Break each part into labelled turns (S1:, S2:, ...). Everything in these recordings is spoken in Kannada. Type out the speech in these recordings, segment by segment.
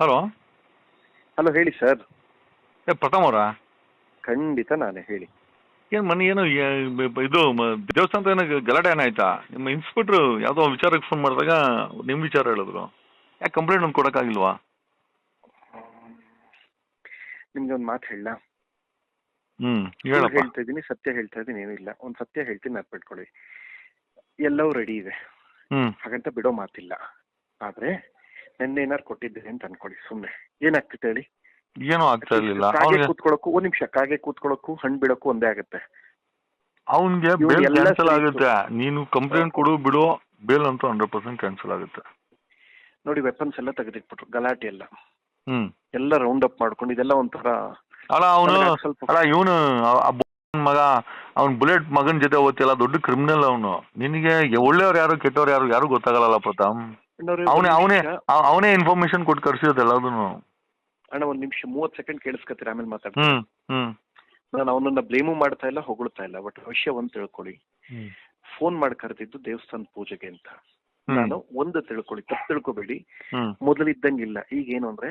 S1: ಹಲೋ
S2: ಹಲೋ ಹೇಳಿ ಸರ್
S1: ಏ ಪ್ರಥಮ್ ಅವರಾ?
S2: ಖಂಡಿತ ನಾನೇ ಹೇಳಿ.
S1: ಏನು ಮನೆ ಏನು ಏ- ಬ- ಬ- ಇದು ಮ- ದೇವಸ್ಥಾನದ ಏನೋ ಗಲಾಟೆ ಏನಾಯ್ತಾ ನಿಮ್ಮ ಇನ್ಸ್ಪೆಕ್ಟ್ರು ಯಾವುದೋ ವಿಚಾರಕ್ಕೆ ಫೋನ್ ಮಾಡಿದಾಗ ನಿಮ್ಮ ವಿಚಾರ ಹೇಳಿದ್ರು. ಯಾಕೆ ಕಂಪ್ಲೇಂಟ್ ಒಂದು ಕೊಡೋಕ್ಕಾಗಿಲ್ವಾ
S2: ನಿಮ್ಗೆ ಒಂದು ಮಾತು ಹೇಳ
S1: ಹ್ಞೂ ಹೇಳಪ್ಪ.
S2: ಹೇಳ್ತಾ ಇದ್ದೀನಿ ಸತ್ಯ ಹೇಳ್ತಾ ಇದ್ದೀನಿ ಏನೂ ಇಲ್ಲ. ಒಂದು ಸತ್ಯ ಹೇಳ್ತೀನಿ ನೆನ್ಪಿಟ್ಕೊಳ್ಳಿ ಎಲ್ಲವೂ ರೆಡಿ ಇದೆ.
S1: ಹ್ಞೂ
S2: ಹಾಗಂತ ಬಿಡೋ ಮಾತಿಲ್ಲ. ಆದ್ರೆ ನೆನ್ನೆ ಏನಾರು ಕೊಟ್ಟಿದ್ದೀನಿ ಅಂತ ಅನ್ಕೊಳ್ಳಿ ಸುಮ್ಮನೆ ಏನಾಗ್ತಿತ್ತು ಹೇಳಿ?
S1: ಏನೂ ಆಗ್ತಾ ಇರಲಿಲ್ಲ.
S2: ಕಾಗೆ
S1: ಅವ್ನಿಗೆ
S2: ಕೂತ್ಕೊಳ್ಳೋಕು ಒಂದ್ ನಿಮಿಷ ಕಾಗೆ ಕೂತ್ಕೊಳ್ಳೋಕು ಹಣ್ಣು ಬಿಡೋಕು ಒಂದೇ ಆಗುತ್ತೆ.
S1: ಅವನ್ಗೆ
S2: ಇವ್ನು
S1: ಬೇಲ್
S2: ಎಲ್ಲ
S1: ಕ್ಯಾನ್ಸಲ್ ಆಗುತ್ತೆ. ನೀನು ಕಂಪ್ಲೇಂಟ್ ಕೊಡು ಬಿಡು ಬೇಲ್ ಅಂತೂ ಹಂಡ್ರೆಡ್ ಪರ್ಸೆಂಟ್ ಕ್ಯಾನ್ಸಲ್ ಆಗುತ್ತೆ.
S2: ನೋಡಿ ವೆಪನ್ಸ್ ಎಲ್ಲ ತೆಗೆದಿಟ್ಬಿಟ್ರು ಗಲಾಟೆ ಎಲ್ಲ.
S1: ಹ್ಮ್.
S2: ಎಲ್ಲ ರೌಂಡ್ ಅಪ್ ಮಾಡ್ಕೊಂಡು ಇದೆಲ್ಲ ಒಂಥರ
S1: ಅಲ್ಲ ಅವನು
S2: ನನಗೆ ಸ್ವಲ್ಪ
S1: ಅಲ್ಲ ಇವನು ಮಗ ಅವ್ನ್ ಬುಲೆಟ್ ಮಗನ ಜೊತೆ ಓದ್ತಿಲ್ಲ ದೊಡ್ಡ ಕ್ರಿಮಿನಲ್ ಅವನು. ನಿನಗೆ ಒಳ್ಳೆಯವ್ರು ಯಾರು ಕೆಟ್ಟವ್ರು ಯಾರು ಯಾರು ಗೊತ್ತಾಗಲ್ಲ ಪ್ರತಾಪ್? ಅವನೇ ಅವನೇ ಇನ್ಫಾರ್ಮೇಶನ್ ಕೊಟ್ಟು ಕರ್ಸಿರೋದು ಎಲ್ಲದನ್ನು
S2: ಅಣ್ಣ ಒಂದ್ ನಿಮಿಷ ಮೂವತ್ ಸೆಕೆಂಡ್ ಕೇಳಿಸ್ಕತ್ತೀರ? ಆಮೇಲೆ ಮಾತಾಡ್ತೀನಿ.
S1: ಹ್ಮ್ ಹ್ಮ್.
S2: ನಾನು ಅವನನ್ನ ಬ್ಲೇಮು ಮಾಡ್ತಾ ಇಲ್ಲ ಹೊಗಳ್ತಾ ಇಲ್ಲ ಬಟ್ ವಿಷಯ ಒಂದ್ ತಿಳ್ಕೊಳ್ಳಿ. ಫೋನ್ ಮಾಡಿ ಕರೆದಿದ್ದು ದೇವಸ್ಥಾನ ಪೂಜೆಗೆ ಅಂತ. ನಾನು ಒಂದು ತಿಳ್ಕೊಳ್ಳಿ ತಪ್ಪು ತಿಳ್ಕೊಬೇಡಿ. ಮೊದಲಿದ್ದಂಗಿಲ್ಲ. ಈಗ ಏನು ಅಂದ್ರೆ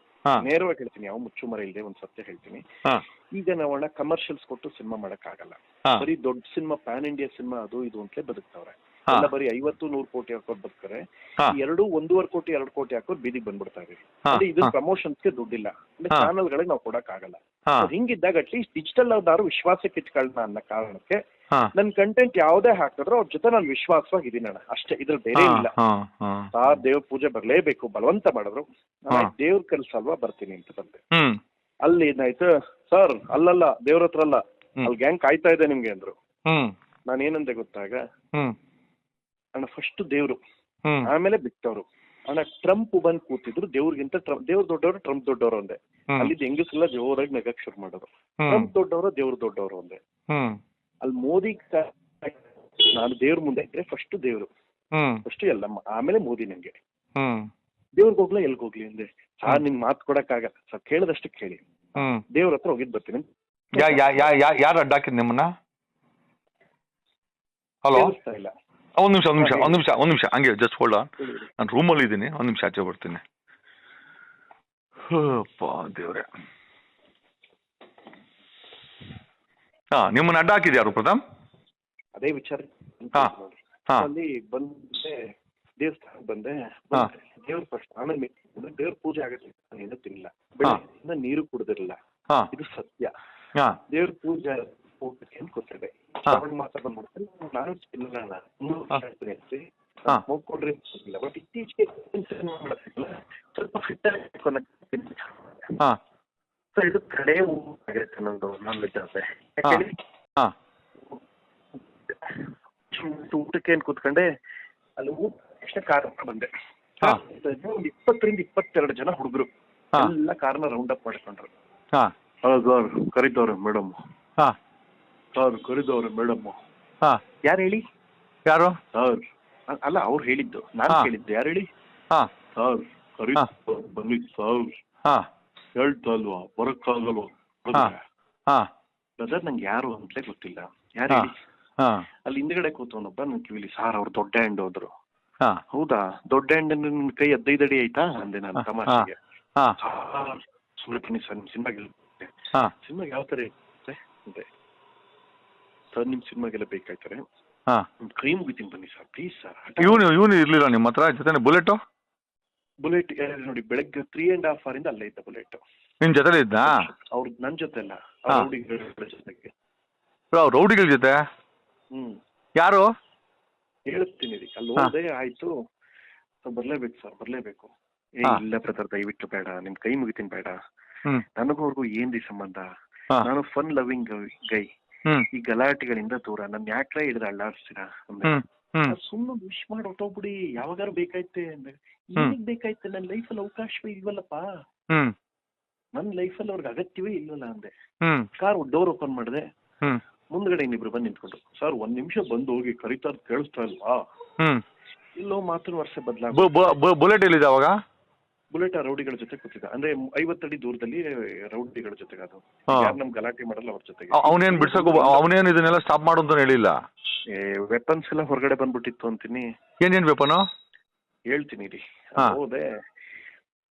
S2: ನೇರವಾಗಿ ಹೇಳ್ತೀನಿ ಯಾವ ಮುಚ್ಚುಮರ ಇಲ್ಲದೆ ಒಂದ್ ಸತ್ಯ ಹೇಳ್ತೀನಿ. ಈಗ ನಾವಣ್ಣ ಕಮರ್ಷಿಯಲ್ಸ್ ಕೊಟ್ಟು ಸಿನಿಮಾ ಮಾಡಕ್ ಆಗಲ್ಲ ಬರೀ ದೊಡ್ಡ ಸಿನಿಮಾ ಪ್ಯಾನ್ ಇಂಡಿಯಾ ಸಿನಿಮಾ ಅದು ಇದು ಅಂತಲೇ ಬದುಕ್ತಾವ್ರೆ. ಎಲ್ಲ ಬರೀ ಐವತ್ತು ನೂರು ಕೋಟಿ ಹಾಕೋ ಬದುಕ್ತಾರೆ. ಎರಡು ಒಂದೂವರೆ ಕೋಟಿ ಎರಡು ಕೋಟಿ ಹಾಕೋದು ಬೀದಿಗೆ ಬಂದ್ಬಿಡ್ತಾರೆ
S1: ಹಾ.
S2: ಅಂದ್ರೆ ಇದು
S1: ಪ್ರಮೋಷನ್ಸ್
S2: ಪ್ರಮೋಷನ್ಸ್ಗೆ ದುಡ್ಡಿಲ್ಲ. ಅಂದ್ರೆ. ಚಾನಲ್ಗಳಿಗೆ ನಾವು ಕೊಡಕ್ ಆಗಲ್ಲ ಹಿಂಗಿದ್ದಾಗ ಅಟ್ಲೀಸ್ಟ್ ಡಿಜಿಟಲ್ ಅವ್ರದಾರು ವಿಶ್ವಾಸಕ್ಕೆ ಇಟ್ಕೊಳ್ಳೋಣ ಅನ್ನೋ ಕಾರಣಕ್ಕೆ ನನ್ ಕಂಟೆಂಟ್ ಯಾವ್ದೇ ಹಾಕಿದ್ರು ಅವ್ರ ಜೊತೆ ನಾನು ವಿಶ್ವಾಸವಾಗಿದ್ದೀನಿ ಅಣ್ಣ. ಅಷ್ಟೇ. ಇದ್ರ ಬೇರೆ ಇಲ್ಲ. ಆ ದೇವ್ರ ಪೂಜೆ ಬರ್ಲೇಬೇಕು ಬಲವಂತ ಮಾಡಿದ್ರು. ದೇವ್ರ ಕೆಲ್ಸ ಅಲ್ವಾ ಬರ್ತೀನಿ ಅಂತ ಬಂದೆ. ಅಲ್ಲಿ ಏನಾಯ್ತು? ಸರ್ ಅಲ್ಲಲ್ಲ ದೇವ್ರ ಹತ್ರ ಅಲ್ಲ. ಅಲ್ಲಿ ಗ್ಯಾಂಗ್ ಕಾಯ್ತಾ ಇದೆ ನಿಮ್ಗೆ ಅಂದ್ರು. ನಾನೇನಂದೆ ಗೊತ್ತಾಗ? ಅಣ್ಣ ಫಸ್ಟ್ ದೇವ್ರು. ಆಮೇಲೆ ಬಿಟ್ಟವ್ರು. ಅಣ್ಣ ಟ್ರಂಪ್ ಬಂದು ಕೂತಿದ್ರು ದೇವ್ರಿಗಿಂತ ಟ್ರಂಪ್ ದೇವ್ರ ದೊಡ್ಡವರು ಟ್ರಂಪ್ ದೊಡ್ಡವರು ಒಂದೇ ಅಲ್ಲಿ ಹೆಂಗಸೆಲ್ಲ ಜೋರಾಗಿ ನಗಕ್ ಶುರು ಮಾಡೋರು ಟ್ರಂಪ್ ದೊಡ್ಡವರು ದೇವ್ರ ದೊಡ್ಡವರು ಒಂದೇ ಅಲ್ಲಿ ಮೋದಿ ನಾನು ದೇವ್ರ ಮುಂದೆ ಇದ್ರೆ ಫಸ್ಟ್ ದೇವ್ರು. ಫಸ್ಟ್ ಎಲ್ಲ ಆಮೇಲೆ ಮೋದಿ ನಂಗೆ. ದೇವ್ರಿಗೆ ಹೋಗ್ಲಾ ಎಲ್ಗ್ ಹೋಗ್ಲಿ ಅಂದೆ. ನಿಂಗ್ ನಿಮ್ ಕೊಡಕ್ ಕೊಡಕ್ಕಾಗಲ್ಲ ಸರ್ ಕೇಳದಷ್ಟು ಕೇಳಿ. ದೇವ್ರ ಹತ್ರ ಹೋಗಿದ್ ಬರ್ತೀನಿ.
S1: ಯಾರು ಅಡ್ಡಾಕಿದ್ ನಿಮ್ಮನ್ನ? ಹಲೋ?
S2: ಇಲ್ಲ.
S1: ಒಂದ್ ನಿಮಿಷ ಒಂದು ನಿಮಿಷ ಒಂದ್ ನಿಮಿಷ ಒಂದ್ ನಿಮಿಷ ಹಂಗೆ ಜಸ್ಟ್ ಹೋಲ್ಡ್
S2: ಆನ್.
S1: ನಾನು ರೂಮಲ್ಲಿ ಇದ್ದೀನಿ ಒಂದ್ ನಿಮಿಷ ಆಚೆ ಬರ್ತೀನಿ ಅಪ್ಪ ದೇವ್ರೆ ಹಾ ನಿಮ್ಮನ್ನ ಅಡ್ಡ ಹಾಕಿದ್ ಯಾರು ಪ್ರಥಮ್
S2: ಅದೇ ವಿಚಾರ
S1: ಹಾ. ಹಾ
S2: ಅಲ್ಲಿ ಬಂದೆ ದೇವಸ್ಥಾನಕ್ಕೆ ಬಂದೆ. ದೇವ್ರ ಫಸ್ಟ್ ಆಮೇಲೆ ದೇವ್ರ ಪೂಜೆ ಆಗತ್ತೆ ನಾನು ಏನೂ ತಿನ್ನಿಲ್ಲ ಬೆಳಗ್ಗೆಯಿಂದ ನೀರು ಕುಡ್ದಿರಲ್ಲ
S1: ಹಾ
S2: ಇದು ಸತ್ಯ
S1: ಹಾ
S2: ದೇವ್ರ ಪೂಜೆ ಹೋಗ್ಬೇಕು ಅಂತ. ಶ್ರಾವಣ ಮಾಸ ಬಂದ್ಬಿಡ್ತಾರೆ ನಾನು ತಿನ್ನಲ್ಲ ನಾನು ಮೂರು
S1: ಹಾ.
S2: ವರ್ಷ ಆಯ್ತು ನೆನ್ಸಿ.
S1: ಹಾ.
S2: ನಾನು smoke ಕೊಡ್ರಿ ಇಲ್ಲ ಬಟ್ ಇತ್ತೀಚೆಗೆ ಸ್ವಲ್ಪ ಫಿಟ್
S1: ಹಾ.
S2: ಸೊ ಇದು ಕಡೆ ಆಗಿರುತ್ತೆ ನಂದು ನಾನ್ ವೆಜ್ ಆದ್ರೆ ಊಟಕ್ಕೆ ಏನ್ ಕೂತ್ಕೊಂಡೆ ಅಲ್ಲಿ ಊಟ ತಕ್ಷಣ ಕಾರ್ ಬಂದೆ. ಇಪ್ಪತ್ತರಿಂದ ಇಪ್ಪತ್ತೆರಡು ಜನ ಹುಡುಗರು. ಎಲ್ಲ ಕಾರ್ನ ರೌಂಡ್ ಅಪ್ ಮಾಡ್ಕೊಂಡ್ರು. ಕರಿತವ್ರೆ ಮೇಡಮ್ ಸರ್ ಕರಿದವ್ರೆ ಮೇಡಮ್.
S1: ಹಾ.
S2: ಯಾರು ಹೇಳಿ?
S1: ಯಾರು?
S2: ಸರ್. ಅಲ್ಲ ಅವ್ರು ಹೇಳಿದ್ದು. ನಾನು
S1: ಹಾ.
S2: ಕೇಳಿದ್ದು. ಯಾರು ಹೇಳಿ?
S1: ಹಾ.
S2: ಸರ್ ಕರಿ
S1: ಹಾ.
S2: ಬನ್ನಿ ಸರ್.
S1: ಹಾ.
S2: ಹೇಳ್ತಾ ಅಲ್ವಾ ಬರಕ್ಕಾಗಲ್ವಾ?
S1: ಹಾ. ಹಾ.
S2: ಬ್ರದರ್ ನಂಗೆ ಯಾರು ಅಂತಲೇ ಗೊತ್ತಿಲ್ಲ. ಯಾರು
S1: ಹಾ.
S2: ಹೇಳಿ?
S1: ಹಾ.
S2: ಅಲ್ಲಿ ಹಿಂದ್ಗಡೆ ಕೂತವನೊಬ್ಬ ನನ್ ಕಿವಿಲಿ ಸಾರ್ ಅವ್ರು ದೊಡ್ಡ ಹ್ಯಾಂಡ್ ಹೋದ್ರು.
S1: ಹಾ.
S2: ಹೌದಾ? ದೊಡ್ಡ ಹ್ಯಾಂಡ್ ನಿನ್ ಕೈ ಹದಿನೈದು ಅಡಿ ಆಯ್ತಾ? ಅಂದೆ ನಾನು
S1: ಹಾ,
S2: ತಮಾಷೆಗೆ.
S1: ಹಾ.
S2: ಸುಮ್ಮನೆ ಬನ್ನಿ ಸರ್ ನಿಮ್ಮ ಸಿನಿಮಾಗೆಲ್ಲ
S1: ಹಾ.
S2: ಸಿನಿಮಾಗೆ ಯಾವ ತರ ಇರುತ್ತೆ? ಸರ್ ನಿಮ್ಮ ಸಿನಿಮಾಗೆಲ್ಲ ಬೇಕಾಯ್ತಾರೆ.
S1: ಹಾ.
S2: ಕ್ರೀಮ್ ಬಿತ್ತೀನಿ ಬನ್ನಿ ಸರ್ ಪ್ಲೀಸ್ ಸರ್.
S1: ಇವನು ಇವನು ಇರ್ಲಿಲ್ಲ ನಿಮ್ಮ ಹತ್ರ ಜೊತೆ ಬುಲೆಟು?
S2: ಬುಲೆಟ್ ನೋಡಿ ಬೆಳಗ್ಗೆ ತ್ರೀ ಅಂಡ್ ಹಾಫ್ ಇಂದ ಅಲ್ಲೇ ಇದ್ದ ಬುಲೆಟ್.
S1: ನಿನ್ ಜೊತೆ ಇದ್ದಾ?
S2: ಅವ್ರ ನನ್ನ ಜೊತೆ ಅಲ್ಲ. ರೌಡಿಗಳ ಜೊತೆಗೆ.
S1: ರೌಡಿಗಳ ಜೊತೆ?
S2: ಹ್ಮ್.
S1: ಯಾರು?
S2: ಹೇಳ್ತೀನಿ ರೀ ಅಲ್ಲಿ
S1: ಹಾ.
S2: ಹೋದೆ ಆಯ್ತು. ಬರ್ಲೇಬೇಕು ಸರ್ ಬರ್ಲೇಬೇಕು. ಏ
S1: ಹಾ.
S2: ಇಲ್ಲ ಬ್ರದರ್ ದಯವಿಟ್ಟು ಬೇಡ ನಿಮ್ ಕೈ ಮುಗಿತೀನಿ ಬೇಡ.
S1: ಹ್ಮ್.
S2: ನನಗೂ ಅವ್ರಿಗೂ ಏನ್ರಿ ಸಂಬಂಧ?
S1: ಹಾ.
S2: ನಾನು ಫನ್ ಲವಿಂಗ್ ಗೈ ಈ ಗಲಾಟೆಗಳಿಂದ ದೂರ. ನನ್ ಯಾಕ್ರೆ ಹಿಡಿದು ಅಳ್ಳಾಡ್ಸ್ತೀರಾ
S1: ಅಂದ್ರೆ
S2: ಸುಮ್ಮನೆ ವಿಶ್ ಮಾಡಿ ಹೊಟ್ಟೋಗ್ಬಿಡಿ ಯಾವಾಗಾರು ಬೇಕಾಯ್ತೆ
S1: ಅಂದ್ರೆ.
S2: ಈಗ ಬೇಕಾಯ್ತೆ? ನನ್ನ ಲೈಫಲ್ಲಿ ಅವಕಾಶವೇ ಇಲ್ವಲ್ಲಪ್ಪ. ನನ್ನ ಲೈಫಲ್ಲಿ ಅವ್ರಿಗೆ ಅಗತ್ಯವೇ ಇಲ್ಲಲ್ಲ ಅಂದೆ. ಕಾರ್ ಡೋರ್ ಓಪನ್ ಮಾಡಿದೆ. ಮುಂದ್ಗಡೆ ಇನ್ನಿಬ್ರು ಬಂದು ನಿಂತ್ಕೊಂಡು ಸರ್ ಒಂದ್ ನಿಮಿಷ ಬಂದು ಹೋಗಿ ಕರಿತಾ ಇರೋದ್ ಕೇಳಿಸ್ತಾ ಇಲ್ವಾ? ಇಲ್ಲೋ ಮಾತ್ರ ವರ್ಷ ಬದಲಾಗ
S1: ಬುಲೆಟ್ ಎಲ್ಲಿದೆ ಅವಾಗ?
S2: ಬುಲೆಟ್ ಆ ರೌಡಿಗಳ ಜೊತೆ ಕೂತಿದ್ದ. ಅಂದ್ರೆ ಐವತ್ತಡಿ ದೂರದಲ್ಲಿ ರೌಡಿಗಳ ಜೊತೆಗೆ ಅದು. ಯಾರು ನಮ್ ಗಲಾಟೆ ಮಾಡಲ್ಲ ಅವ್ರ ಜೊತೆಗೆ.
S1: ಅವ್- ಅವನೇನ್ ಬಿಡ್ಸಕ್ ಅವನೇನ್ ಇದನ್ನೆಲ್ಲ ಸ್ಟಾಪ್ ಮಾಡು ಅಂತ ಹೇಳಿಲ್ಲ?
S2: ವೆಪನ್ಸ್ ಎಲ್ಲ ಹೊರಗಡೆ ಬಂದ್ಬಿಟ್ಟಿತ್ತು ಅಂತೀನಿ.
S1: ಏನೇನ್ ವೆಪನ್
S2: ಹೇಳ್ತೀನಿ ರೀ ಹೋದೆ.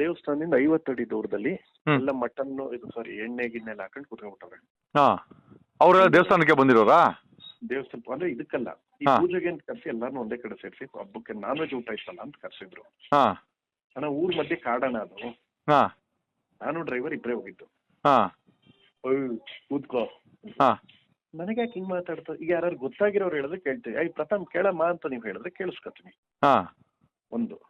S2: ದೇವಸ್ಥಾನದಿಂದ ಐವತ್ತಡಿ ದೂರದಲ್ಲಿ
S1: ಹ್ಮ್.
S2: ಎಲ್ಲ ಮಟನ್ ಇದು ಸಾರಿ ಎಣ್ಣೆ ಗಿಣ್ಣೆ ಎಲ್ಲ ಹಾಕೊಂಡು ಕುತ್ಕೊಂಡ್ಬಿಟ್ಟವ್ರೆ.
S1: ಅವ್ರ ಅವರೆಲ್ಲ ದೇವಸ್ಥಾನಕ್ಕೆ ಬಂದಿರೋರಾ?
S2: ದೇವಸ್ಥಾನ ಅಂದ್ರೆ ಇದಕ್ಕಲ್ಲ. ಈ
S1: ಹಾ.
S2: ಪೂಜೆಗೆ ಅಂತ ಕರ್ಸಿ ಎಲ್ಲಾರು ಒಂದೇ ಕಡೆ ಸೇರಿಸಿ ಹಬ್ಬಕ್ಕೆ ನಾನ್ ವೆಜ್ ಊಟ ಇಷ್ಟಲ್ಲ ಅಂತ ಕರ್ಸಿದ್ರು.
S1: ಹಾ.
S2: ಅಣ್ಣ ಊರ್ ಮಧ್ಯೆ ಕಾಡಣ ಅದು.
S1: ಹಾ.
S2: ನಾನು ಡ್ರೈವರ್ ಇಬ್ಬರೇ ಹೋಗಿದ್ದು.
S1: ಹಾ.
S2: ಕೂತ್ಕೋ.
S1: ಹಾ.
S2: ನನಗೆ ಯಾಕೆ ಹಿಂಗ್ ಮಾತಾಡ್ತಾ ಈಗ ಯಾರು ಗೊತ್ತಾಗಿರೋರು ಹೇಳಿದ್ರೆ ಕೇಳ್ತೀವಿ. ಐ ಪ್ರಥಮ್ ಕೇಳಮ್ಮ ಅಂತ ನೀವು ಹೇಳಿದ್ರೆ ಕೇಳಿಸ್ಕೊತೀನಿ.
S1: ಹಾ.
S2: ಒಂದು.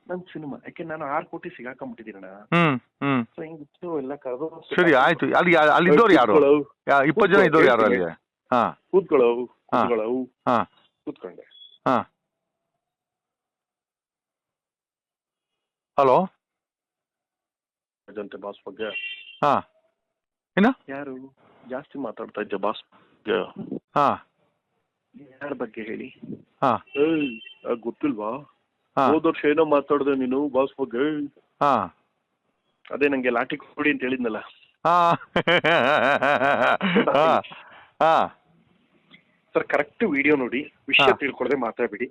S2: ನನ್ ಸಿನಿಮಾ. ಯಾಕೆ ನಾನು ಆರು ಕೋಟಿ ಸಿಗಾಕೊಂಡ್ಬಿಟ್ಟಿದ್ದೀನಣ್ಣ.
S1: ಹ್ಮ್ ಹ್ಮ್.
S2: ಸೊ ಹಿಂಗಿತ್ತು ಎಲ್ಲ ಕರೆದು
S1: ಸರಿ ಆಯ್ತು. ಅಲ್ಲಿ ಅಲ್ಲಿ ಇದ್ದವ್ರು ಯಾರು? ಯಾ- ಇಪ್ಪತ್ತು ಜನ ಇದ್ದವ್ರು ಯಾರು ಅಲ್ಲಿ? ಹಾ.
S2: ಕೂತ್ಕೊಳ್ಳೋ
S1: ಹಾ.
S2: ಕೂತ್ಕೊಳ್ಳೋ
S1: ಹಾ.
S2: ಕೂತ್ಕೊಂಡೆ.
S1: ಹಾ. ಹಲೋ?
S2: ಅದಂತೆ ಬಾಸ್ ಬಗ್ಗೆ.
S1: ಹಾ. ಏನು
S2: ಯಾರು? ಜಾಸ್ತಿ ಮಾತಾಡ್ತಾ ಇದ್ದೆ ಬಾಸ್ ಬಗ್ಗೆ.
S1: ಹಾ.
S2: ಯಾರ ಬಗ್ಗೆ ಹೇಳಿ?
S1: ಹಾ.
S2: ಏಯ್ ಗೊತ್ತಿಲ್ವಾ? ಹೋದ ವರ್ಷ ಏನೋ ಮಾತಾಡಿದ್ರೆ ನೀನು ಬಾಸ್ ಬಗ್ಗೆ.
S1: ಹಾ.
S2: ಅದೇ ನಂಗೆ ಲಾಠಿ ಕೊಡಿ ಅಂತ ಹೇಳಿದ್ನಲ್ಲ.
S1: ಹಾ. ಹಾ. ಹಾ.
S2: ಸರ್ ಕರೆಕ್ಟ್ ವಿಡಿಯೋ ನೋಡಿ ವಿಷಯ ತಿಳ್ಕೊಡದೆ ಮಾತಾಡ್ಬಿಡಿ.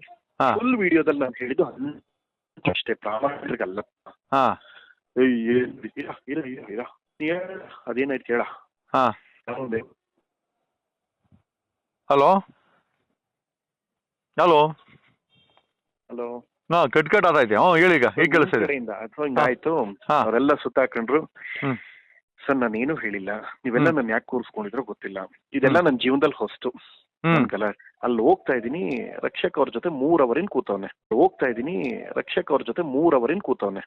S2: ಫುಲ್ ವಿಡಿಯೋದಲ್ಲಿ ನಾನು ಹೇಳಿದ್ದು ಅಷ್ಟೇ ಪ್ರಾಮಾಣಿಕರಿಗಲ್ಲ.
S1: ಹಾ.
S2: ಅದೇನಾಯ್ತು ಹೇಳ
S1: ಹಲೋ? ಹಲೋ?
S2: ಹಲೋ?
S1: ನಾ ಕಟ್ ಕಟ್ ಆತೈತೆ ಹ್ಞೂ ಹೇಳಿ ಈಗ ಈಗ ಕೇಳಿಸ್ತಿದೆ
S2: ಕಡೆಯಿಂದ ಅಥವಾ ಹಿಂಗಾಯ್ತು
S1: ಹಾ.
S2: ಅವರೆಲ್ಲ ಸುತ್ತಾಕೊಂಡ್ರು.
S1: ಹ್ಮ್.
S2: ಸರ್ ನಾನೇನು ಹೇಳಿಲ್ಲ. ನೀವೆಲ್ಲ
S1: ಹ್ಮ್.
S2: ನನ್ ಯಾಕೆ ಕೂರಿಸ್ಕೊಂಡಿದ್ರು ಗೊತ್ತಿಲ್ಲ. ಇದೆಲ್ಲ ನನ್ನ ಜೀವನದಲ್ಲಿ ಹೊಸ್ತು.
S1: ಹ್ಮ್.
S2: ನನ್ಗಲ್ಲ ಅಲ್ಲಿ ಹೋಗ್ತಾ ಇದೀನಿ ರಕ್ಷಕ ಅವ್ರ ಜೊತೆ ಮೂರ್ ಅವರಿನ್ ಕೂತವ್ನೆ. ಹೋಗ್ತಾ ಇದೀನಿ ರಕ್ಷಕ ಅವ್ರ ಜೊತೆ ಮೂರ್ ಅವರಿನ್ ಕೂತವ್ನೆ.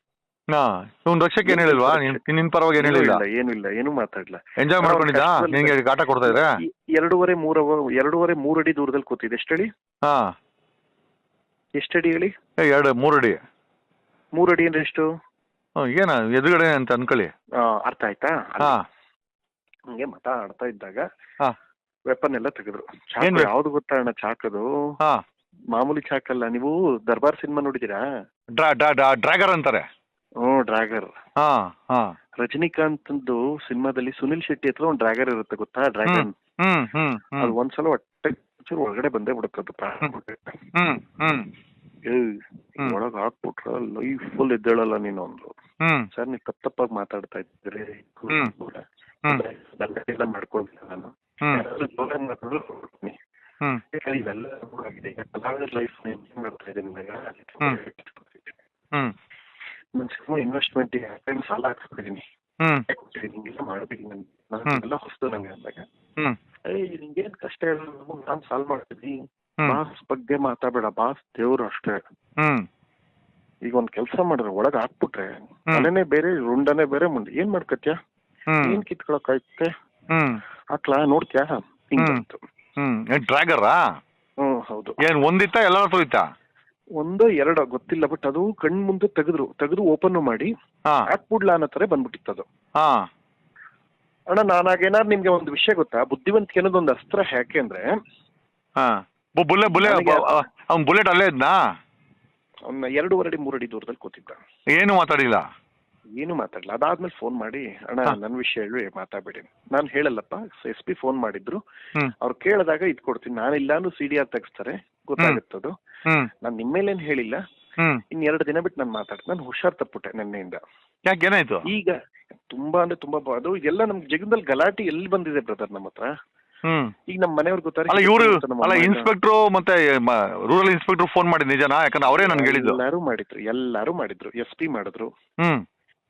S1: ಹಾ ಇವ್ನು ರಕ್ಷಕ್ ಏನ್ ಹೇಳಿಲ್ವಾ? ನಿನ್ ನಿನ್ ಪರವಾಗಿ ಏನ್
S2: ಏನೂ
S1: ಹೇಳಿಲ್ಲ?
S2: ಇಲ್ಲ ಏನೂ ಇಲ್ಲ ಏನು ಮಾತಾಡ್ಲ.
S1: ಎಂಜಾಯ್ ಮಾಡ್ಕೊಂಡಿದ್ದ
S2: ಕಷ್ಟದಲ್ಲಿ-
S1: ನಿಂಗೆ ಕಾಟ ಕೊಡ್ತಾ ಇದ್ರೆ?
S2: ಎರಡೂವರೆ ಮೂರ್ ಅವರ್ ಎರಡೂವರೆ ಮೂರ್ ಅಡಿ ದೂರದಲ್ಲಿ ಕೂತಿದೆ ಎಷ್ಟಡಿ
S1: ಹಾ.
S2: ಎಷ್ಟಡಿ ಹೇಳಿ?
S1: ಏ, ಎರಡು ಮೂರು ಅಡಿ.
S2: ಮೂರು ಅಡಿ ಅಂದ್ರೆ ಎಷ್ಟು?
S1: ಹ್ಮ್, ಏನ ಎದುರುಗಡೆ ಅಂತ ಅನ್ಕೊಳ್ಳಿ.
S2: ಆ, ಅರ್ಥ ಆಯ್ತಾ? ಹಂಗೆ
S1: ಹಾ.
S2: ಹಂಗೆ ಮಾತಾಡ್ತಾ ಇದ್ದಾಗ
S1: ಹಾ.
S2: ವೆಪನ್ ಎಲ್ಲ ತೆಗೆದ್ರು.
S1: ಏನ್
S2: ಚಾಕು
S1: ವೆ-
S2: ಯಾವ್ದು ಗೊತ್ತಾ ಅಣ್ಣ ಚಾಕದು?
S1: ಹಾ.
S2: ಮಾಮೂಲಿ ಚಾಕಲ್ಲ ನೀವು ದರ್ಬಾರ್ ಸಿನಿಮಾ ನೋಡಿದೀರಾ
S1: ಡ್ರಾ ಡ್ರಾ ಡ್ರಾ- ಡ್ರ್ಯಾಗರ್ ಅಂತಾರೆ.
S2: ಹ್ಮ್ ಡ್ರ್ಯಾಗರ್
S1: ಹಾ ಹಾ.
S2: ರಜನಿಕಾಂತ್ ಸಿನಿಮಾದಲ್ಲಿ ಸುನಿಲ್ ಶೆಟ್ಟಿ ಹತ್ರ ಒಂದು ಡ್ರ್ಯಾಗರ್ ಇರುತ್ತೆ ಗೊತ್ತಾ? ಡ್ರ್ಯಾಗನ್.
S1: ಹ್ಮ್ ಹ್ಮ್
S2: ಅದು
S1: ಹ್ಮ್.
S2: ಒಂದ್ಸಲ ಹೊಟ್ಟೆ ಚೂರು ಒಳಗಡೆ ಬಂದೇ ಬಿಡುತ್ತೆ ಅದು ಪ್ರಾಣ ಬಿಡುತ್ತೆ.
S1: ಹ್ಮ್ ಹ್ಮ್.
S2: ಒಳಗ್ ಹಾಕ್ಬಿಟ್ರ ಲೈಫ್ ಫುಲ್ ಎದ್ದೇಳಲ್ಲ ನೀನು
S1: ಒಂದು
S2: ಸರ್ ನೀವು ತಪ್ಪ ತಪ್ಪಾಗಿ ಮಾತಾಡ್ತಾ ಇದ್ರಿ. ಎಲ್ಲ ಮಾಡ್ಕೊಂಡಿಲ್ಲ ನಾನು. ಇವೆಲ್ಲ ಲೈಫ್ ಮಾಡ್ತಾ ಇದ್ದೀನಿ ಇನ್ವೆಸ್ಟ್ಮೆಂಟ್ ಸಾಲ ಹಾಕ್ಸ್ಬಿಟ್ಟಿದ್ದೀನಿ
S1: ಹ್ಮ್.
S2: ಕೊಟ್ಟಿದ್ದೀನಿ ಹಿಂಗೆಲ್ಲ ಮಾಡ್ಬಿಡಿ
S1: ಹ್ಮ್.
S2: ನಾನು ಎಲ್ಲ ಹೊಸ್ತು ನಂಗೆ ಅಂದಾಗ ಏಯ್ ನಿಂಗೇನ್ ಕಷ್ಟ ಇಲ್ಲ ನಾನ್ ಸಾಲ್ವ್ ಮಾಡ್ತೀನಿ. ಬಾಸ್ ಬಗ್ಗೆ ಮಾತಾಡಬೇಡ. ಬಾಸ್ ದೇವ್ರು ಅಷ್ಟೇ. ಈಗ ಒಂದ್ ಕೆಲಸ ಮಾಡಿದ್ರೆ ಒಳಗ್ ಹಾಕ್ಬಿಟ್ರೆ ಮನೆನೆ ಬೇರೆ ರುಂಡನೇ ಬೇರೆ ಮುಂದೆ. ಏನ್ ಮಾಡ್ಕತ್ಯಾ? ಏನ್ ಕಿತ್ಕೊಳಕ್
S1: ಆಯ್ತೆ?
S2: ಹಾಕ್ಲಾ ನೋಡ್ತ್ಯಾ? ಹಿಂಗ್
S1: ಹ್ಮ್.
S2: ಬಂತು.
S1: ಹ್ಮ್. ಏನ್ ಡ್ರ್ಯಾಗರಾ?
S2: ಹ್ಮ್ ಹೌದು.
S1: ಏನ್ ಒಂದಿತ್ತ ಎಲ್ಲರ ಹತ್ರ ಇತ್ತಾ?
S2: ಒಂದೋ ಎರಡೋ ಗೊತ್ತಿಲ್ಲ ಬಟ್ ಅದು ಕಣ್ ಮುಂದೆ ತೆಗೆದ್ರು ತೆಗೆದು ಓಪನ್ ಮಾಡಿ ಹಾಕ್ಬಿಡ್ಲಾ ಅನ್ನೋ ತರ ಬಂದ್ಬಿಟ್ಟಿತ್ತು ಅದು. ಅಣ್ಣ ನಾನಾಗೇನಾದ್ರು ನಿಮ್ಗೆ ಒಂದು ವಿಷಯ ಗೊತ್ತಾ? ಬುದ್ಧಿವಂತಿಕೆ ಅನ್ನೋದು ಒಂದು ಅಸ್ತ್ರ ಯಾಕೆ ಅಂದ್ರೆ
S1: ಹಾ. ಬುಲೆ ಬುಲ್ಲೆ ಬುಲ್ಲೆ
S2: ನನಗೆ-
S1: ಅವ್ನ್ ಬುಲೆಟ್ ಅಲ್ಲೇ ಇದ್ನಾ?
S2: ಅವ್ನ ಎರಡೂವರೆ ಅಡಿ ಮೂರು ಅಡಿ ದೂರದಲ್ಲಿ ಕೂತಿದ್ದ.
S1: ಏನು ಮಾತಾಡಿಲ್ಲ?
S2: ಏನು ಮಾತಾಡಲ್ಲ ಅದಾದ್ಮೇಲೆ ಫೋನ್ ಮಾಡಿ ಅಣ್ಣ
S1: ನನ್
S2: ನನ್ನ ವಿಷಯ ಹೇಳಿ ಮಾತಾಡ್ಬೇಡಿ. ನಾನು ಹೇಳಲ್ಲಪ್ಪ ಎಸ್ ಪಿ ಫೋನ್ ಮಾಡಿದ್ರು. ಅವ್ರು ಕೇಳಿದಾಗ ಇದ್ ಕೊಡ್ತೀನಿ ನಾನಿಲ್ಲಾನು ಸಿ ಡಿ ಆರ್ ತೆಗಿಸ್ತಾರೆ. ಗೊತ್ತಾಗುತ್ತದು. ನಾನ್ ನಿಮ್ಮೇಲೇನು ಹೇಳಿಲ್ಲ. ಇನ್ ಎರಡು ದಿನ ಬಿಟ್ಟು ನಾನು ಮಾತಾಡ್ತೀನಿ. ನಾನು ಹುಷಾರ್ ತಪ್ಪುಟ್ಟೆ ನಿನ್ನೆಯಿಂದ.
S1: ಯಾಕೆ ಏನಾಯ್ತು?
S2: ಈಗ ತುಂಬಾ ಅಂದ್ರೆ ತುಂಬಾ ಬ- ಅದು ಎಲ್ಲ ನಮ್ ಜಗದಲ್ಲಿ ಗಲಾಟೆ ಎಲ್ಲಿ ಬಂದಿದೆ ಬ್ರದರ್ ನಮ್ಮ ಹತ್ರ?
S1: ಹ್ಮ್.
S2: ಈಗ ನಮ್ಮ ಮನೆಯವ್ರಿಗೆ ಗೊತ್ತಾರೆ
S1: ಅಲ್ಲ ಇವರು ಅಲ್ಲ ಇನ್ಸ್ಪೆಕ್ಟ್ರು ಮತ್ತೆ ರೂರಲ್ ಇನ್ಸ್ಪೆಕ್ಟರ್ ಫೋನ್ ಮಾಡಿದ್ ನಿಜನಾ? ಯಾಕಂದ್ರೆ ಅವರೇ ನನ್ಗೆ ಹೇಳಿದ್ದು.
S2: ಎಲ್ಲಾರು ಮಾಡಿದ್ರು ಎಲ್ಲಾರು ಮಾಡಿದ್ರು. ಎಸ್ ಪಿ ಮಾಡಿದ್ರು.
S1: ಹ್ಮ್.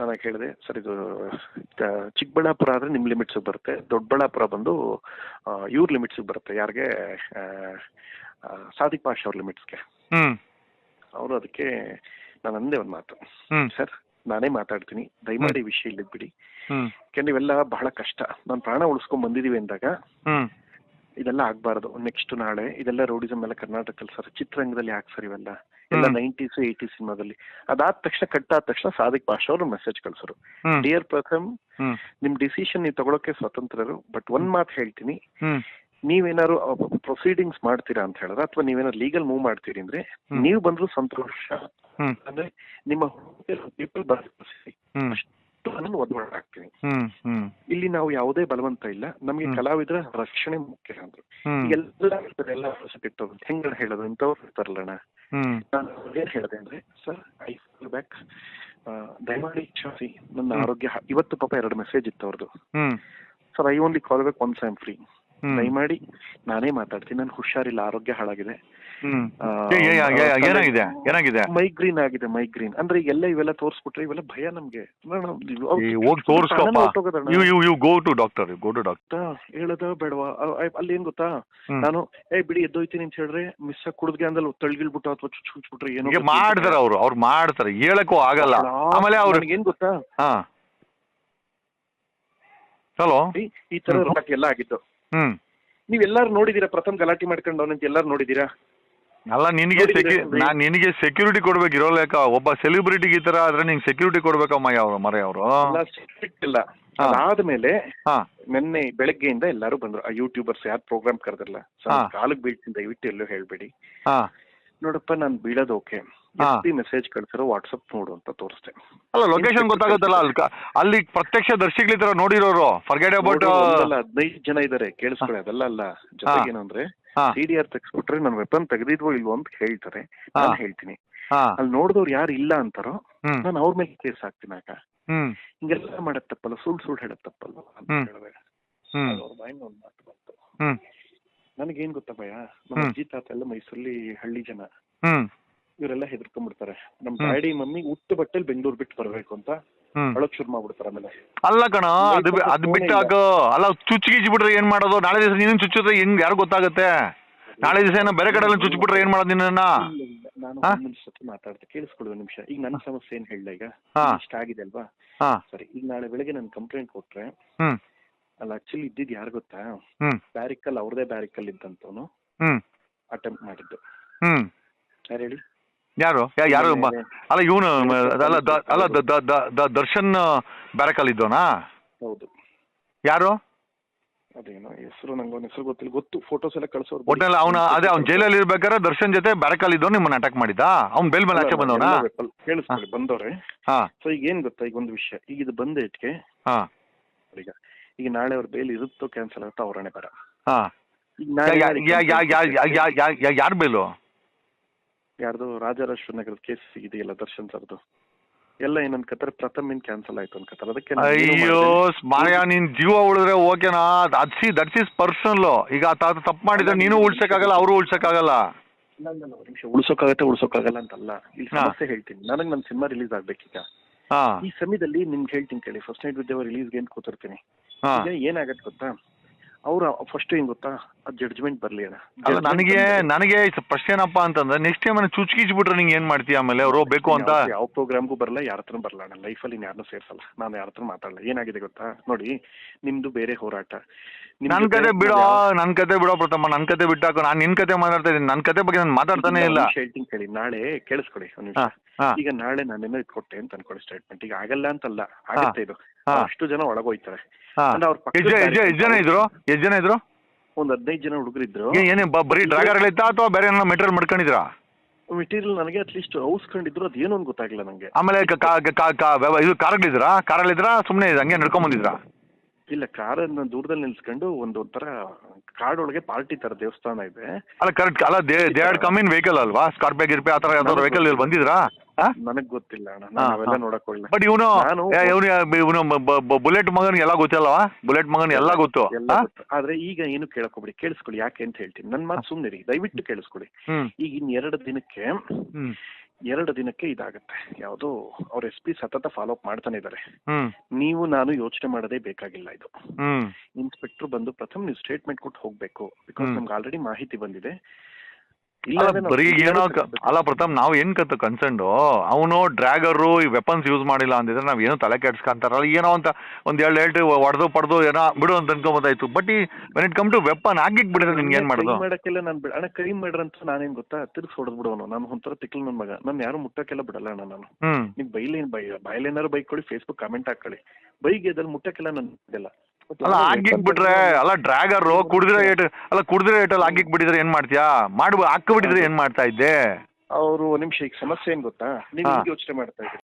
S2: ನಾನು ಹೇಳಿದೆ? ಸರ್ ಇದು ಚಿಕ್ಕಬಳ್ಳಾಪುರ ಆದ್ರೆ ನಿಮ್ ಲಿಮಿಟ್ಸ್ ಬರುತ್ತೆ. ದೊಡ್ಡಬಳ್ಳಾಪುರ ಬಂದು ಇವ್ರ ಲಿಮಿಟ್ಸ್ ಬರುತ್ತೆ. ಯಾರಿಗೆ ಸಾದಿಕ್ ಪಾಷ್ ಅವ್ರ ಲಿಮಿಟ್ಸ್ಗೆ ಅವರು ಅದಕ್ಕೆ ನಾನು ಅಂದೆ ಒಂದು ಮಾತು. ಸರ್ ನಾನೇ ಮಾತಾಡ್ತೀನಿ. ದಯಮಾಡಿ ವಿಷಯ ಇಲ್ಲಿ ಬಿಡಿ. ಇವೆಲ್ಲ ಬಹಳ ಕಷ್ಟ. ನಾನು ಪ್ರಾಣ ಉಳಿಸ್ಕೊಂಡ್ ಬಂದಿದೀವಿ ಅಂದಾಗ ಇದೆಲ್ಲ ಆಗ್ಬಾರ್ದು. ನೆಕ್ಸ್ಟ್ ನಾಳೆ ಇದೆಲ್ಲ ರೋಡಿಸಮ್ ಎಲ್ಲ ಕರ್ನಾಟಕದಲ್ಲಿ ಸರ್ ಚಿತ್ರರಂಗದಲ್ಲಿ ಯಾಕೆ ಸರ್ ಇವೆಲ್ಲ? ಎಲ್ಲ
S1: ಹ್ಮ್.
S2: ನೈಂಟೀಸ್ ಏಯ್ಟಿ ಸಿನಿಮಾದಲ್ಲಿ. ಅದಾದ ತಕ್ಷಣ ಕಟ್ ಆದ ತಕ್ಷಣ ಸಾದಿಕ್ ಭಾಷಾ ಅವರು ಮೆಸೇಜ್ ಕಳ್ಸರು. ಡಿಯರ್ ಪ್ರಥಮ್ ನಿಮ್ ಡಿಸಿಷನ್ ನೀವು ತಗೊಳಕ್ಕೆ ಸ್ವತಂತ್ರರು ಬಟ್ ಒಂದ್ ಮಾತು ಹೇಳ್ತೀನಿ. ನೀವೇನಾದ್ರು ಪ್ರೊಸೀಡಿಂಗ್ಸ್ ಮಾಡ್ತೀರಾ ಅಂತ ಹೇಳಿದ್ರೆ ಅಥವಾ ನೀವೇನಾದ್ರು ಲೀಗಲ್ ಮೂವ್ ಮಾಡ್ತೀರಿ ಅಂದ್ರೆ. ನೀವು ಬಂದ್ರು ಸಂತೋಷ. ಅಂದ್ರೆ ನಿಮ್ಮ ಪೀಪಲ್
S1: ಹ್ಮ್.
S2: ಇಲ್ಲಿ ನಾವು ಯಾವುದೇ ಬಲವಂತ ಇಲ್ಲ. ನಮಗೆ ಕಲಾವಿದರ ರಕ್ಷಣೆ ಮುಖ್ಯ ಅಂದ್ರು. ಎಲ್ಲ ಹೆಂಗ್ ಎಲ್ಲ ಕೆಟ್ಟವ್ರು ಹೆಂಗ ಹೇಳೋದು? ಇಂಥವ್ರು ಇರ್ತಾರಲ್ಲಣ್ಣ. ನಾನು ಏನ್ ಹೇಳಿದೆ ಅಂದ್ರೆ ಸರ್ ಐ ಕಾಲ್ ಬ್ಯಾಕ್ ದಯಮಾಡಿ ಕ್ಷಮಿಸಿ. ನನ್ನ ಆರೋಗ್ಯ ಇವತ್ತು ಪಾಪ ಎರಡು ಮೆಸೇಜ್ ಇತ್ತು ಅವ್ರದ್ದು sir I only call back once I am free ದಯಮಾಡಿ ನಾನೇ ಮಾತಾಡ್ತೀನಿ. ನಾನು ಹುಷಾರಿಲ್ಲ ಆರೋಗ್ಯ ಹಾಳಾಗಿದೆ.
S1: ಹ್ಮ್. ಏನಾಗಿದೆ? ಏನಾಗಿದೆ?
S2: ಮೈಗ್ರೀನ್ ಆಗಿದೆ ಮೈಗ್ರೀನ್. ಅಂದ್ರೆ ಎಲ್ಲ ಇವೆಲ್ಲ ತೋರಿಸ್ಬಿಟ್ರೆ ಇವೆಲ್ಲ ಭಯ ನಮ್ಗೆ.
S1: ಹೋಗ್ ತೋರ್ಸ್ಕೊಪ್ಪ. You you you go to doctor go to doctor
S2: ಹೇಳದ ಬೇಡವಾ? ಅಲ್ಲಿ ಏನ್ ಗೊತ್ತಾ? ನಾನು ಏ ಬಿಡಿ ಎದ್ದೋಯ್ತೀನಿ ಅಂತ ಹೇಳಿದ್ರೆ ಮಿಸ್ ಆಗಿ ಕುಡಿದ್ಗೆ ಅಂದಲ್ಲಿ ತಳ್ಗಿಳ್ಬಿಟ್ಟು ಅಥವಾ ಚುಚ್ ಚುಚ್ಬಿಟ್ರೆ ಏನೋ
S1: ಮಾಡ್ತಾರೆ ಅವರು ಅವ್ರು ಮಾಡ್ತಾರೆ. ಹೇಳಕ್ಕೂ ಆಗಲ್ಲ. ಆಮೇಲೆ ಅವ್ರು
S2: ಏನ್ ಗೊತ್ತಾ?
S1: ಹಾ. ಹಲೋ
S2: ಈ- ತರ ಎಲ್ಲ ಆಗಿದ್ದು
S1: ಹ್ಮ್.
S2: ನೀವೆಲ್ಲಾರು ನೋಡಿದೀರಾ ಪ್ರಥಮ ಗಲಾಟೆ ಮಾಡ್ಕೊಂಡು ಅವನಂತ ಎಲ್ಲಾರು ನೋಡಿದೀರಾ?
S1: ಅಲ್ಲ ನಿನಗೆ
S2: ನಾನು
S1: ಸೆಕ್ಯೂ
S2: ಏನ್ರಿ?
S1: ನಾನ್ ನಿನಗೆ ಸೆಕ್ಯೂರಿಟಿ ಕೊಡ್ಬೇಕು ಇರೋಲೇಕ ಒಬ್ಬ ಸೆಲೆಬ್ರಿಟಿಗೆ ಈ ತರ ಆದ್ರೆ ನಿಂಗೆ ಸೆಕ್ಯೂರಿಟಿ ಕೊಡ್ಬೇಕಮ್ಮ ಯಾವ ಮರ ಅವರು?
S2: ಆದ್ಮೇಲೆ ಇಲ್ಲ.
S1: ಹಾ.
S2: ಅದಾದ್ಮೇಲೆ ನಿನ್ನೆ ಬೆಳಗ್ಗೆಯಿಂದ ಎಲ್ಲಾರು ಬಂದ್ರು. ಆ ಯೂಟ್ಯೂಬರ್ಸ್ ಯಾರು ಪ್ರೋಗ್ರಾಮ್ ಕರೆದಿರಲ್ಲ
S1: ಕಾಲಕ್
S2: ಕಾಲಕ್ಕೆ ಬೀಳ್ತೀನಿ ದಯವಿಟ್ಟು ಎಲ್ಲೂ ಹೇಳ್ಬೇಡಿ.
S1: ಹಾ.
S2: ನೋಡಪ್ಪ ನಾನು ಬೀಳೋದು ಓಕೆ. ಮೆಸೇಜ್ ಕಳ್ಸಿರೋ ವಾಟ್ಸಪ್ ನೋಡು ಅಂತ ತೋರಿಸ್ತೆ
S1: ಅಲ್ಲ ಲೊಕೇಶನ್ ಗೊತ್ತಾಗುತ್ತಲ್ಲ ಅಲ್ಲಿ ಅಲ್ಲಿ ಪ್ರತ್ಯಕ್ಷ ದರ್ಶಿಗಳ ತರ ನೋಡಿರೋರು ಫರ್ಗೆಟ್ ಅಬೌಟ್
S2: ಹದಿನೈದು ಜನ ಇದಾರೆ ಕೇಳಿಸ್ಕೊಳ್ಳಿ ಅದೆಲ್ಲ ಅಲ್ಲ. ಜೊತೆಗೆ ಏನು ಅಂದ್ರೆ
S1: ಹಾ
S2: ಸಿ ಡಿ ಆರ್ ತೆಗ್ಸ್ಬಿಟ್ರೆ ನನ್ ವೆಪನ್ ತೆಗೆದಿದ್ವೋ ಇಲ್ವೋ ಅಂತ ಹೇಳ್ತಾರೆ. ನಾನು. ಹೇಳ್ತೀನಿ. ಅಲ್ಲಿ ನೋಡಿದವ್ರು ಯಾರು ಇಲ್ಲ ಅಂತಾರೋ ನಾನು ಅವ್ರ ಮೇಲೆ ಕೇಸ್ ಹಾಕ್ತೀನಿ ಆಗ
S1: ಹ್ಮ್.
S2: ಹಿಂಗೆಲ್ಲ ಮಾಡಕ್ ತಪ್ಪಲ್ಲ ಸುಳ್ಳು ಸುಳ್ಳು ಹೇಳಕ್ ತಪ್ಪಲ್ಲ ಅಂತ. ಹೇಳಿದೆ ಅವ್ರ ಬಾಯಿಂದ ಒಂದ್ ಮಾತು ಬಂತು. ನನಗೇನ್ ಗೊತ್ತಾ ಭಯ ನಮ್ಮ. ಅಜ್ಜಿ ತಾತ ಎಲ್ಲ ಮೈಸೂರಲ್ಲಿ ಹಳ್ಳಿ ಜನ. ಇವರೆಲ್ಲ ಹೆದರ್ಕೊಂಡ್ಬಿಡ್ತಾರೆ. ನಮ್. ಡ್ಯಾಡಿ ಮಮ್ಮಿ ಉಟ್ಟು ಬಟ್ಟೆಲ್ ಬೆಂಗಳೂರು ಬಿಟ್ಟು ಬರ್ಬೇಕು ಅಂತ ಅಳಕ್ ಶುರು ಮಾಡ್ಬಿಡ್ತಾರೆ ಆಮೇಲೆ.
S1: ಅಲ್ಲ ಕಣ ಅದು ಅದು ಬಿಟ್ಟು ಅಲ್ಲ ಚುಚ್ಚು ಬಿಟ್ರೆ ಏನ್ ಮಾಡೋದು? ನಾಳೆ ದಿವಸ ನೀನು ಚುಚ್ಚಿದ್ರೆ ಹೆಂಗ್ ಯಾರು ಗೊತ್ತಾಗುತ್ತೆ? ನಾಳೆ ದಿವಸ ಏನೋ ಬೇರೆ ಕಡೆ ಎಲ್ಲ ಚುಚ್ಚಿಬಿಟ್ರೆ ಏನ್ ಮಾಡೋದು ನಿನ್ನ
S2: ನಾನು
S1: ಹಾ?
S2: ಒಂದ್ ನಿಮಿಷ ಜೊತೆ ಈಗ ನನ್ನ ಸಮಸ್ಯೆ ಏನ್ ಹೇಳ್ದೆ ಈಗ. ಇಷ್ಟ ಆಗಿದೆ ಅಲ್ವಾ? ಸರಿ ಈಗ ನಾಳೆ ಬೆಳಿಗ್ಗೆ ನಾನು ಕಂಪ್ಲೇಂಟ್ ಕೊಟ್ರೆ ಅಲ್ಲ ಆಕ್ಚುಲಿ ಇದ್ದಿದ್ ಯಾರು ಗೊತ್ತಾ? ಬ್ಯಾರಿಕಲ್ ಅವ್ರದೇ ಬ್ಯಾರಿಕಲ್ ಇದ್ದಂತವನು ಅಟೆಂಪ್ಟ್ ಮಾಡಿದ್ದು.
S1: ಹ್ಮ್.
S2: ಯಾರು ಹೇಳಿ?
S1: ಯಾರು? ಯಾ- ಯಾರು ಮ- ಅಲ್ಲ ಇವನು ಅಲ್ಲ ದ- ಅಲ್ಲ ದ- ದ- ದ- ದ- ದರ್ಶನ್ ಬ್ಯಾರಕಲ್ ಇದ್ದೋನಾ
S2: ಹೌದು.
S1: ಯಾರು?
S2: ಅದೇನೋ ಹೆಸರು ನಂಗೆ ಅವ್ನ ಹೆಸರು ಗೊತ್ತಿಲ್ಲ. ಗೊತ್ತು ಫೋಟೋಸ್ ಎಲ್ಲ ಕಳ್ಸೋರು
S1: ಒಟ್ನಲ್ಲಿ ಅವನ ಅದೇ ಅವ್ನು ಜೈಲಲ್ಲಿ ಇರ್ಬೇಕಾದ್ರೆ ದರ್ಶನ್ ಜೊತೆ ಬ್ಯಾರಕಲ್ ಇದ್ದೋ ನಿಮ್ಮನ್ನ ಅಟ್ಯಾಕ್ ಮಾಡಿದ್ದ? ಅವ್ನು ಬೇಲ್ ಮೇಲೆ ಆಚೆ ಬಂದವನ?
S2: ಕೇಳಿಸ್ಕೊಳ್ಳಿ ಬಂದವ್ರೆ.
S1: ಹಾ.
S2: ಸೊ ಈಗ ಏನ್ ಗೊತ್ತಾ ಈಗ ಒಂದು ವಿಷಯ. ಈಗ ಇದು ಬಂದ ಇಟ್ಕೆ
S1: ಹಾ.
S2: ಈಗ ಈಗ ನಾಳೆ ಅವ್ರ ಬೇಲ್ ಇರುತ್ತೋ ಕ್ಯಾನ್ಸಲ್ ಆಗುತ್ತೋ ಅವರೇ ಬರ
S1: ಹಾ.
S2: ಈಗ ನಾಳೆ
S1: ಯಾರ್ ಬೇಲು
S2: ಯಾರ್ದು ರಾಜರಾಜೇಶ್ವರ ನಗರದ ಕೇಸ್ ಇದೆಯಲ್ಲ ದರ್ಶನ್ ಸರ್ದು. ಎಲ್ಲ ಏನಂತ ಅನ್ಕತ್ತಾರೆ ಪ್ರಥಮ್ ಇನ್ ಕ್ಯಾನ್ಸಲ್ ಆಯ್ತು ಅನ್ಕತ್ತಾರೆ ಅದಕ್ಕೆ
S1: ಅಯ್ಯೋ ಮಾಯಾ ನಿನ್ ಜೀವ ಉಳಿದ್ರೆ ಓಕೆನಾ? ಅದ್ಸಿ ದಟ್ಸ್ ಇಸ್ ಪರ್ಸನಲ್ ಈಗ ತಾತ ತಪ್ಪು ಮಾಡಿದ್ರೆ ನೀನು ಉಳ್ಸಕ್ಕಾಗಲ್ಲ ಅವರು ಉಳ್ಸಕ್ಕಾಗಲ್ಲ.
S2: ನಿಮಿಷ. ಉಳ್ಸೋಕ್ಕಾಗತ್ತೆ ಉಳ್ಸೋಕ್ಕಾಗಲ್ಲ ಅಂತಲ್ಲ. ಇಲ್ಲಿ. ಸಮಸ್ಯೆ ಹೇಳ್ತೀನಿ. ನನಗೆ ನನ್ನ ಸಿನಿಮಾ ರಿಲೀಸ್ ಆಗ್ಬೇಕೀಗ. ಈ ಸಮಯದಲ್ಲಿ ನಿಮ್ಗೆ ಹೇಳ್ತೀನಿ ಕೇಳಿ. ಫಸ್ಟ್ ನೈಟ್ ವಿದ್ಯಾವ ರಿಲೀಸ್ಗೆ ಅಂತ ಕೂತಿರ್ತೀನಿ. ಈಗ ಏನಾಗತ್ತೆ ಗೊತ್ತಾ? ಅವ್ರ ಫಸ್ಟ್ ಏನ್ ಗೊತ್ತಾ? ಜಡ್ಜ್ಮೆಂಟ್ ಬರ್ಲಿ ಅಣ್ಣ.
S1: ಅಲ್ಲ ನನಗೆ ನನಗೆ ಫಸ್ಟ್ ಏನಪ್ಪಾ ಅಂತಂದ್ರೆ ನೆಕ್ಸ್ಟ್ ಟೈಮ್ ಚುಚ್ಕಿಚ್ಬಿಟ್ರೆ ನಿಂಗೆ ಏನ್ ಮಾಡ್ತೀಯ ಆಮೇಲೆ? ಅವ್ರು ಬೇಕು ಅಂತ?
S2: ಯಾವ- ಪ್ರೋಗ್ರಾಮ್ಗೂ ಬರಲ್ಲ ಯಾರ ಹತ್ರ ಬರಲ್ಲ ನಾನು ಲೈಫಲ್ಲಿ ಯಾರನ್ನೂ ಸೇರ್ಸಲ್ಲ. ನಾನು ಯಾರ ಹತ್ರ ಮಾತಾಡಲ್ಲ. ಏನಾಗಿದೆ ಗೊತ್ತಾ? ನೋಡಿ ನಿಮ್ದು ಬೇರೆ ಹೋರಾಟ.
S1: ನನ್ ಕತೆ ಬಿಡೋ
S2: ನನ್ನ
S1: ನನ್ ಕತೆ ಬಿಡೋ ಪ್ರಥಮ ನನ್ ಕತೆ ಬಿಟ್ಟಾಕ. ನಾನು ನಿನ್ ಕತೆ ಮಾತಾಡ್ತಾ ಇದ್ದೀನಿ. ನನ್ ಕತೆ ಬಗ್ಗೆ ನಾನು ಮಾತಾಡ್ತಾನೆ ಇಲ್ಲ.
S2: ಹೇಳ್ತೀನಿ ಕೇಳಿ. ನಾಳೆ ಕೇಳಿಸ್ಕೊಡಿ ಒಂದು ನಿಮಿಷ. ಈಗ ನಾಳೆ ನಾನೇನೋ ಕೊಟ್ಟೆ ಅಂತ ಅನ್ಕೊಳ್ಳಿ ಸ್ಟೇಟ್ಮೆಂಟ್ ಈಗ ಆಗಲ್ಲ ಅಂತಲ್ಲ. ಆಗುತ್ತೆ ಇದು. ಅಷ್ಟು ಜನ ಒಳಗೋಯ್ತಾರೆ. ಅಂದ್ರೆ ಅವ್ರ
S1: ಎಷ್ಟ್ ಜನ ಇದ್ರು? ಎಷ್ಟ್ ಜನ ಇದ್ರು?
S2: ಒಂದ್ ಹದಿನೈದು ಜನ ಹುಡುಗರಿದ್ರು.
S1: ಏ- ಏನೇ ಬ- ಬರೀ ಡ್ರಾಗರ್ ಇತ್ತಾ ಅಥವಾ ಬೇರೆ ಏನೋ ಮೆಟೀರಿಯಲ್ ಮಾಡ್ಕೊಂಡಿದ್ರ
S2: ಮೆಟೀರಿಯಲ್ ನನಗೆ ಅಟ್ಲೀಸ್ಟ್ ಔಸ್ಕೊಂಡಿದ್ರು ಅದು ಏನು ಅಂತ ಗೊತ್ತಾಗಿಲ್ಲ ನಂಗೆ.
S1: ಆಮೇಲೆ ಕ- ಕಾ- ಕಾ- ಕಾ- ವ್ಯವ- ಇದು ಕಾರಲ್ಲಿದ್ರಾ ಕಾರಲ್ಲಿದ್ರಾ ಸುಮ್ಮನೆ ಹಂಗೆ ನಡ್ಕೊಂಡ್ ಬಂದಿದ್ರಾ
S2: ಇಲ್ಲ ಕಾರನ್ನ ದೂರದಲ್ಲಿ ನಿಲ್ಸ್ಕೊಂಡು ಒಂದು ಒಂಥರ ಕಾಡೊಳಗೆ ಪಾರ್ಟಿ ತರ ದೇವಸ್ಥಾನ ಇದೆ.
S1: ಅಲ್ಲ ಕರೆಕ್ಟ್ ಅಲ್ಲ they they had come in vehicle ಅಲ್ವಾ? ಸ್ಕಾರ್ಪಿಯೋ ಗಿರ್ಪಿ ಆ ಥರ ಯಾವ್ದಾದ್ರು ವೆಹಿಕಲ್ ಬಂದಿದ್ರಾ?
S2: ನನಗ್ ಗೊತ್ತಿಲ್ಲ ಅಣ್ಣ
S1: ಹಾ,
S2: ನಾನು ಅವೆಲ್ಲ
S1: ಹಾ.
S2: ನೋಡಕ್ ಹೋಗಿಲ್ಲ
S1: ಬಟ್ ಇವನು
S2: ನಾನು-
S1: ಇವನು ಇವನು ಬುಲೆಟ್ ಮಗನ್ ಎಲ್ಲ ಗೊತ್ತಲ್ವಾ? ಬುಲೆಟ್ ಮಗನ್ ಎಲ್ಲ ಗೊತ್ತು.
S2: ಎಲ್ಲ ಗೊತ್ತು. ಆದ್ರೆ ಈಗ ಏನು ಕೇಳಕೋಬಿಡಿ ಕೇಳಿಸ್ಕೊಳ್ಳಿ ಯಾಕೆ ಅಂತ ಹೇಳ್ತೀನಿ. ನನ್ನ ಮಾತು ಸುಮ್ಮನೆ ದಯವಿಟ್ಟು ಕೇಳಿಸ್ಕೊಳ್ಳಿ. ಈಗ ಇನ್ ಎರಡು ದಿನಕ್ಕೆ
S1: ಹ್ಮ್.
S2: ಎರಡು ದಿನಕ್ಕೆ ಇದಾಗುತ್ತೆ. ಯಾವುದು ಅವ್ರ ಎಸ್ ಪಿ ಸತತ ಫಾಲೋ ಅಪ್ ಮಾಡ್ತಾನೆ ಇದ್ದಾರೆ ನೀವು ನಾನು ಯೋಚನೆ ಮಾಡದೇ ಬೇಕಾಗಿಲ್ಲ ಇದು. ಇನ್ಸ್ಪೆಕ್ಟರ್ ಬಂದು ಪ್ರಥಮ ನೀವು ಸ್ಟೇಟ್ಮೆಂಟ್ ಕೊಟ್ಟು ಹೋಗ್ಬೇಕು. ಬಿಕಾಸ್. ನಮ್ಗೆ ಆಲ್ರೆಡಿ ಮಾಹಿತಿ ಬಂದಿದೆ.
S1: ಬರೀ ಏನೋ. ಅಲ್ಲ ಪ್ರತಾಪ್ ನಾವು ಏನ್ ಕತ್ ಕನ್ಸರ್ನ್ಡು ಅವನು ಡ್ರ್ಯಾಗರು ಈ ವೆಪನ್ಸ್ ಯೂಸ್ ಮಾಡಿಲ್ಲ ಅಂದಿದ್ರೆ ನಾವ್ ಏನೋ ತಲೆ ಕೆಡ್ಸ್ಕೊಂತಾರಲ್ಲ ಏನೋ ಅಂತ ಒಂದ್ ಎರಡು ಎರಡು ಹೊಡೆದು ಪಡೆದು ಏನೋ ಬಿಡು ಅಂತ ಅನ್ಕೊಂಬೋದಾಯ್ತು. ಬಟ್ ಈ when it come to weapon ಆಗಿಕ್ ಬಿಡಿದ್ರೆ ನಿನ್ಗೆ ಏನ್ ಮಾಡೋದು?
S2: ಮಾಡಕ್ಕೆಲ್ಲ ನಾನು ಬಿಡ ಅಣ್ಣ ಕೈ ಮಾಡ್ರಂತ ನಾನೇನ್ ಗೊತ್ತಾ? ತಿರ್ಸ್ ಹೊಡೆದ್ ಬಿಡೋನು ನಾನು ಒಂಥರ ತಿಕ್ಲ್ ನನ್ ಮಗ. ನಾನು ಯಾರು ಮುಟ್ಟಕ್ಕೆಲ್ಲ ಬಿಡಲ್ಲ ಅಣ್ಣ ನಾನು. ನೀವು ಬೈಲೇನ್ ಬೈ ಬಾಯಲ್ಲೇನಾರು ಬೈಕ್ ಕೊಡಿ ಫೇಸ್ಬುಕ್ ಕಮೆಂಟ್ ಹಾಕೊಳ್ಳಿ. ಬೈಗೆ ಅದ್ರಲ್ಲಿ ಮುಟ್ಟಕ್ಕೆಲ್ಲ ನಾನು ಇದೆಲ್ಲ
S1: ಅಲ್ಲ ಹಾಕಿಕ್ ಬಿಟ್ರೆ ಅಲ್ಲ ಡ್ರ್ಯಾಗರ್ ಕುಡಿದ್ರೆ ಏಟ್ ಅಲ್ಲ ಕುಡಿದ್ರೆ ಏಟಲ್ಲಿ ಹಾಕಿಕ್ ಬಿಟ್ಟಿದ್ರೆ ಏನ್ ಮಾಡ್ತೀಯಾ? ಮಾಡ್ಬ ಹಾಕ್ ಬಿಟ್ಟಿದ್ರೆ ಏನ್ ಮಾಡ್ತಾ ಇದ್ದೆ?
S2: ಅವರು ನಿಮಿಷ ಈಗ ಸಮಸ್ಯೆ ಏನ್ ಗೊತ್ತಾ? ನೀವು. ಯೋಚನೆ ಮಾಡ್ತಾ ಇದ್ದೀರಿ?